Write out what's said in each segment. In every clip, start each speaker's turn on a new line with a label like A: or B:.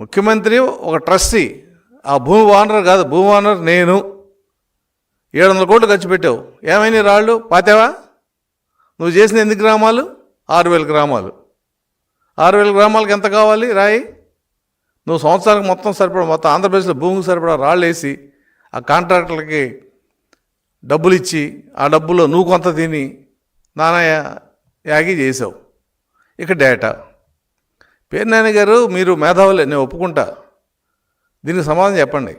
A: ముఖ్యమంత్రి ఒక ట్రస్టీ. ఆ భూమి ఓనర్ కాదు భూమి ఓనర్ నేను. ఏడు వందల కోట్లు ఖర్చు పెట్టావు. ఏమైనా రాళ్ళు? పాతావా? నువ్వు చేసిన ఎన్ని గ్రామాలు? ఆరు వేల గ్రామాలు. ఆరు వేల గ్రామాలకు ఎంత కావాలి రాయి? నువ్వు సంవత్సరానికి మొత్తం సరిపడా మొత్తం ఆంధ్రప్రదేశ్లో భూమికి సరిపడా రాళ్ళు వేసి ఆ కాంట్రాక్టర్లకి డబ్బులు ఇచ్చి ఆ డబ్బులో నువ్వు కొంత తిని నానా యాగి చేసావు. ఇక డేటా. పేర్నాయన గారు మీరు మేధావులే నేను ఒప్పుకుంటా. దీనికి సమాధానం చెప్పండి.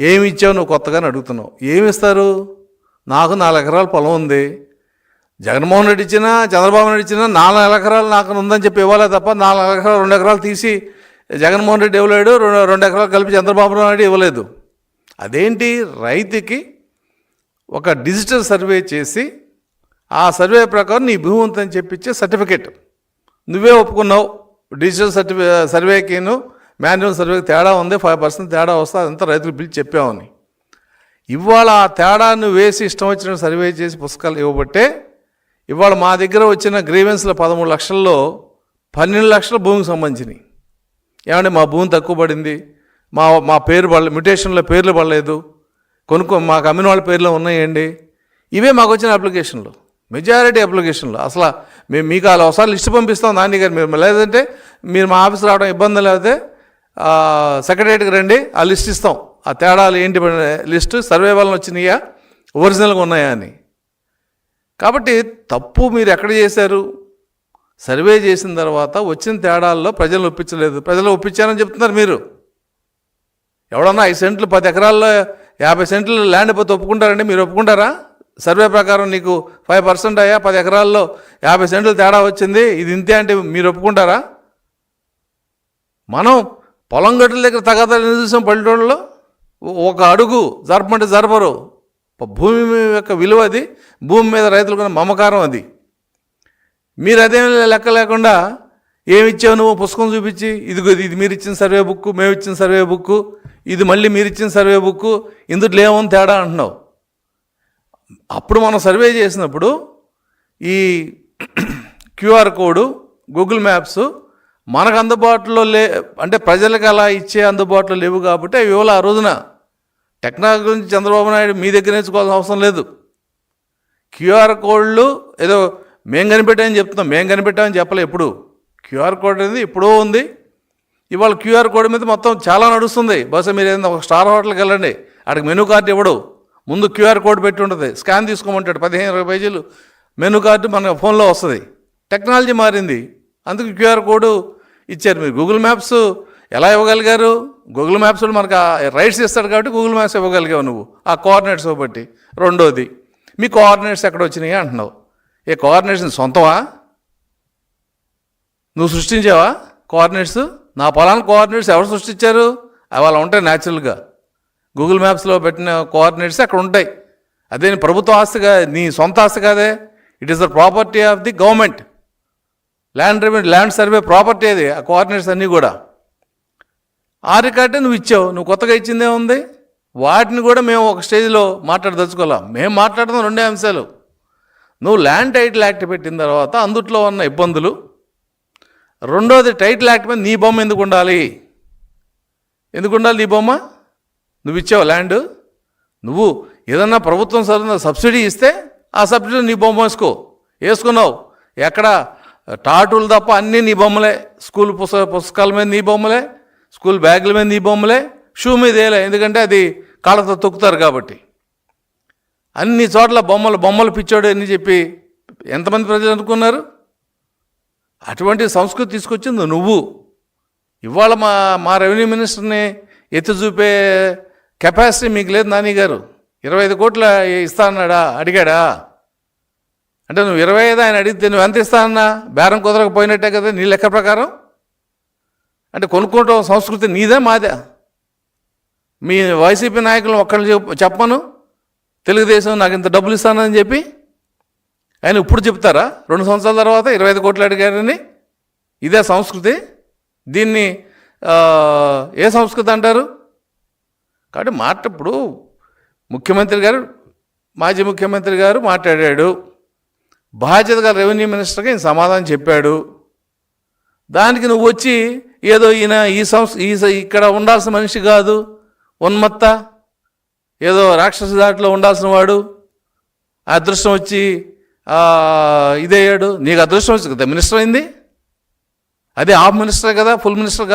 A: ఏమి ఇచ్చావు నువ్వు కొత్తగానే అడుగుతున్నావు. ఏమి ఇస్తారు? నాకు నాలుగు ఎకరాల పొలం ఉంది. జగన్మోహన్ రెడ్డి ఇచ్చినా చంద్రబాబు నాయుడు ఇచ్చినా నాలుగు ఎకరాలు నాకు ఉందని చెప్పి ఇవ్వాలే తప్ప నాలుగు ఎకరాలు రెండు ఎకరాలు తీసి జగన్మోహన్ రెడ్డి ఇవ్వలేడు రెండు రెండు ఎకరాలు కలిపి చంద్రబాబు నాయుడు ఇవ్వలేదు. అదేంటి? రైతుకి ఒక డిజిటల్ సర్వే చేసి ఆ సర్వే ప్రకారం నీ భూమి ఉందని చెప్పించే సర్టిఫికేట్. నువ్వే ఒప్పుకున్నావు. డిజిటల్ సర్టిఫి సర్వేకిను మాన్యువల్ సర్వేకి తేడా ఉంది ఫైవ్ పర్సెంట్ తేడా వస్తే అదంతా రైతులు పిలిచి చెప్పామని. ఇవాళ ఆ తేడాను వేసి ఇష్టం వచ్చిన సర్వే చేసి పుస్తకాలు ఇవ్వబట్టే ఇవాళ మా దగ్గర వచ్చిన గ్రీవెన్స్ల పదమూడు లక్షల్లో పన్నెండు లక్షల భూమికి సంబంధించినవి ఏమంటే మా భూమి తక్కువ పడింది మా మా పేరు పడలేదు మ్యుటేషన్లో పేర్లు పడలేదు కొనుక్కో మాకు అమ్మిన వాళ్ళ పేర్లు ఉన్నాయండి ఇవే మాకు వచ్చిన అప్లికేషన్లు. మెజారిటీ అప్లికేషన్లు. అసలు మేము మీకు అలా ఒకసారి లిస్ట్ పంపిస్తాం నాని గారు మీరు లేదంటే మీరు మా ఆఫీస్ రావడం ఇబ్బంది లేకపోతే సెక్రటరీకి రండి ఆ లిస్ట్ ఇస్తాం. ఆ తేడాలు ఏంటి లిస్ట్ సర్వే వలన వచ్చినాయా ఒరిజినల్గా ఉన్నాయా అని. కాబట్టి తప్పు మీరు ఎక్కడ చేశారు? సర్వే చేసిన తర్వాత వచ్చిన తేడాల్లో ప్రజలు ఒప్పించలేదు. ప్రజలు ఒప్పించారని చెప్తున్నారు మీరు. ఎవడన్నా ఐదు సెంట్లు పది ఎకరాల్లో యాభై సెంట్లు ల్యాండ్ పోతే ఒప్పుకుంటారండి మీరు ఒప్పుకుంటారా? సర్వే ప్రకారం నీకు ఫైవ్ పర్సెంట్ అయ్యా పది ఎకరాల్లో యాభై సెంట్లు తేడా వచ్చింది. ఇది ఇంతే అంటే మీరు ఒప్పుకుంటారా? మనం పొలం గట్టుల దగ్గర తగాదాలు చూసాం పల్లెటూళ్ళలో ఒక అడుగు జరపమంటే జరపరు. భూమి యొక్క విలువ అది భూమి మీద రైతులకు మమకారం అది. మీరు అదేం లెక్క లేకుండా ఏమిచ్చావు నువ్వు? పుస్తకం చూపించి ఇదిగో ఇది మీరు ఇచ్చిన సర్వే బుక్ మేము ఇచ్చిన సర్వే బుక్ ఇది మళ్ళీ మీరు ఇచ్చిన సర్వే బుక్ ఇందులో ఏముంది తేడా అంటున్నావు? అప్పుడు మనం సర్వే చేసినప్పుడు ఈ క్యూఆర్ కోడ్ గూగుల్ మ్యాప్స్ మనకు అందుబాటులో లే అంటే ప్రజలకు అలా ఇచ్చే అందుబాటులో లేవు కాబట్టి అవి ఇవాళ ఆ రోజున టెక్నాలజీ గురించి చంద్రబాబు నాయుడు మీ దగ్గర నేర్చుకోవాల్సిన అవసరం లేదు. క్యూఆర్ కోడ్లు ఏదో మేం కనిపెట్టామని చెప్తున్నాం మేం కనిపెట్టామని చెప్పలే ఎప్పుడు. క్యూఆర్ కోడ్ అనేది ఎప్పుడో ఉంది. ఇవాళ క్యూఆర్ కోడ్ మీద మొత్తం చాలా నడుస్తుంది. బహుశా మీరు ఏదైనా ఒక స్టార్ హోటల్కి వెళ్ళండి అక్కడికి మెనూ కార్డు ఇవ్వడు ముందు క్యూఆర్ కోడ్ పెట్టి ఉంటుంది. స్కాన్ తీసుకోమంటాడు. పదిహేను ఇరవై పేజీలు. మెనూ కార్డు మన ఫోన్లో వస్తుంది. టెక్నాలజీ మారింది. అందుకు క్యూఆర్ కోడ్ ఇచ్చారు మీరు. గూగుల్ మ్యాప్స్ ఎలా ఇవ్వగలిగారు? గూగుల్ మ్యాప్స్ మనకు రైట్స్ ఇస్తాడు కాబట్టి గూగుల్ మ్యాప్స్ ఇవ్వగలిగావు నువ్వు. ఆ కోఆర్డినేట్స్ బట్టి రెండోది మీ కోఆర్డినేట్స్ ఎక్కడ వచ్చినాయి అంటున్నావు. ఏ కోఆర్డినేట్స్ సొంతమా? నువ్వు సృష్టించావా? కోఆర్డినేట్స్? నా పొలానికి కోఆర్డినేట్స్ ఎవరు సృష్టించారు? అవి అలా ఉంటాయి న్యాచురల్గా. గూగుల్ మ్యాప్స్లో పెట్టిన కోఆర్డినేట్స్ అక్కడ ఉంటాయి. అదే ప్రభుత్వ ప్రభుత్వ ఆస్తిగా నీ సొంత ఆస్తి కాదే. It is the property of the government land revenue land survey property అది ఆ కోఆర్డినేట్స్ అన్నీ కూడా. ఆ రికార్డే నువ్వు ఇచ్చావు నువ్వు కొత్తగా ఇచ్చిందే ఉంది వాటిని కూడా మేము ఒక స్టేజ్లో మాట్లాడదలుచుకోవాలా? మేము మాట్లాడదాం రెండే అంశాలు. నువ్వు ల్యాండ్ టైటిల్ యాక్ట్ పెట్టిన తర్వాత అందుట్లో ఉన్న ఇబ్బందులు. రెండోది టైటిల్ యాక్ట్ మీద నీ బొమ్మ ఎందుకు ఉండాలి? ఎందుకు ఉండాలి నీ బొమ్మ? నువ్వు ఇచ్చావు ల్యాండ్? నువ్వు ఏదన్నా ప్రభుత్వం సరైన సబ్సిడీ ఇస్తే ఆ సబ్సిడీ నీ బొమ్మ వేసుకో. వేసుకున్నావు. ఎక్కడ? టాటులు తప్ప అన్నీ నీ బొమ్మలే. స్కూల్ పుస్తక పుస్తకాల మీద నీ బొమ్మలే. స్కూల్ బ్యాగుల మీద నీ బొమ్మలే. షూ మీద వేయలే. ఎందుకంటే అది కాళ్ళతో తొక్కుతారు కాబట్టి. అన్ని చోట్ల బొమ్మలు బొమ్మలు పిచ్చోడు అని చెప్పి ఎంతమంది ప్రజలు అనుకున్నారు? అటువంటి సంస్కృతి తీసుకొచ్చింది నువ్వు. ఇవాళ మా మా రెవెన్యూ మినిస్టర్ని ఎత్తి చూపే కెపాసిటీ మీకు లేదు నాని గారు. ఇరవై ఐదు కోట్ల ఇస్తా అన్నాడా? అడిగాడా? అంటే నువ్వు ఇరవై ఐదు ఆయన అడిగితే నువ్వు ఎంత ఇస్తా అన్నా? బేరం కుదరకపోయినట్టే కదా నీ లెక్క ప్రకారం? అంటే కొనుక్కోవటం సంస్కృతి నీదే మాదే. మీ వైసీపీ నాయకులు ఒక్కళ్ళు చెప్ చెప్పను. తెలుగుదేశం నాకు ఇంత డబ్బులు ఇస్తానని చెప్పి. ఆయన ఇప్పుడు చెప్తారా? రెండు సంవత్సరాల తర్వాత ఇరవై ఐదు కోట్లు అడిగారని. ఇదే సంస్కృతి. దీన్ని ఏ సంస్కృతి అంటారు? కాబట్టి మాట ఇప్పుడు ముఖ్యమంత్రి గారు మాజీ ముఖ్యమంత్రి గారు మాట్లాడాడు. బాధ్యత గల రెవెన్యూ మినిస్టర్కి ఈయన సమాధానం చెప్పాడు. దానికి నువ్వు వచ్చి ఏదో ఈయన ఈ సంస్థ ఈ ఇక్కడ ఉండాల్సిన మనిషి కాదు ఉన్మత్త ఏదో రాక్షస దాటిలో ఉండాల్సిన వాడు. అదృష్టం వచ్చి ఇదయ్యాడు నీకు అదృష్టం వచ్చి కదా మినిస్టర్ అయింది? అదే హాఫ్ మినిస్టర్ కదా ఫుల్ మినిస్టర్